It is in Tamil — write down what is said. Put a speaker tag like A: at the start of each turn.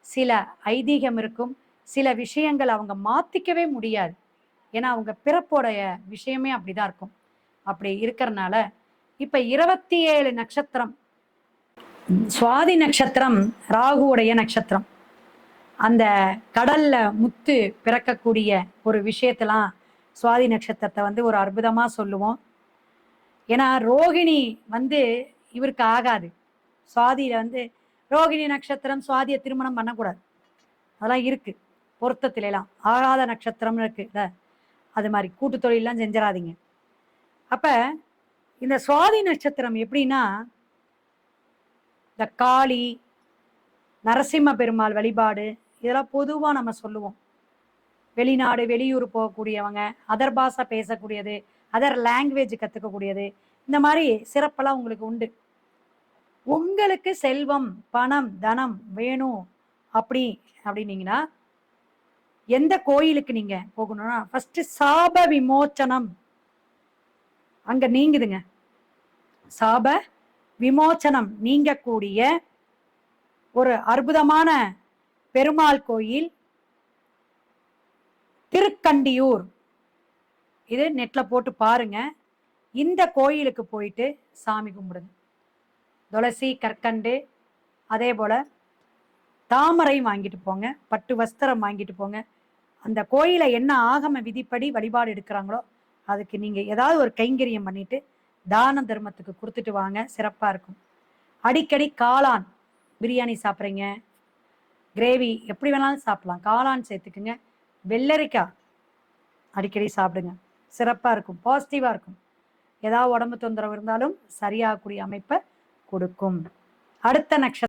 A: சில ஐதீகம் இருக்கும் சில விஷயங்கள் அவங்க மாத்திக்கவே முடியாது. ஏன்னா அவங்க பிறப்போடைய விஷயமே அப்படிதான் இருக்கும். அப்படி இருக்கிறனால இப்ப இருபத்தி ஏழு நட்சத்திரம் சுவாதி நட்சத்திரம் ராகுவுடைய நட்சத்திரம் அந்த கடல்ல முத்து பிறக்கக்கூடிய ஒரு விஷயத்தெல்லாம் சுவாதி நட்சத்திரத்தை வந்து ஒரு அற்புதமாக சொல்லுவோம். ஏன்னா ரோகிணி வந்து இவருக்கு ஆகாது. சுவாதியில வந்து ரோகிணி நட்சத்திரம் சுவாதியை திருமணம் பண்ணக்கூடாது. அதெல்லாம் இருக்கு. பொருத்தத்திலாம் ஆகாத நட்சத்திரம்னு இருக்குல்ல அது மாதிரி கூட்டு தொழிலெலாம் செஞ்சிடாதீங்க. அப்போ இந்த சுவாதி நட்சத்திரம் எப்படின்னா இந்த காளி நரசிம்ம பெருமாள் வழிபாடு இதெல்லாம் பொதுவாக நம்ம சொல்லுவோம். வெளிநாடு வெளியூர் போகக்கூடியவங்க அதர் பாஷை பேசக்கூடியது அதர் லாங்குவேஜ் கற்றுக்கக்கூடியது இந்த மாதிரி சிறப்பெல்லாம் உங்களுக்கு உண்டு. உங்களுக்கு செல்வம் பணம் தனம் வேணும் அப்படி அப்படின்னீங்கன்னா எந்த கோயிலுக்கு நீங்க போகணும்னா ஃபர்ஸ்ட் சாப விமோச்சனம். அங்க நீங்குதுங்க. சாப விமோச்சனம். நீங்கக்கூடிய ஒரு அற்புதமான பெருமாள் கோயில் திருக்கண்டியூர். இது நெட்ல போட்டு பாருங்க. இந்த கோயிலுக்கு போயிட்டு சாமி கும்பிடுங்க. துளசி கற்கண்டு அதே போல் தாமரை வாங்கிட்டு போங்க பட்டு வஸ்திரம் வாங்கிட்டு போங்க. அந்த கோயிலை என்ன ஆகம விதிப்படி வழிபாடு எடுக்கிறாங்களோ அதுக்கு நீங்கள் ஏதாவது ஒரு கைங்கரியம் பண்ணிட்டு தான தர்மத்துக்கு கொடுத்துட்டு வாங்க சிறப்பாக இருக்கும். அடிக்கடி காளான் பிரியாணி சாப்பிட்றீங்க கிரேவி எப்படி வேணாலும் சாப்பிடலாம். காளான் சேர்த்துக்குங்க வெள்ளரிக்காய் அடிக்கடி சாப்பிடுங்க. சிறப்பாக இருக்கும் பாசிட்டிவாக இருக்கும். ஏதாவது உடம்பு தொந்தரவு இருந்தாலும் சரியாகக்கூடிய அமைப்பை கொடுக்கும். அடுத்த நட்சத்திரம்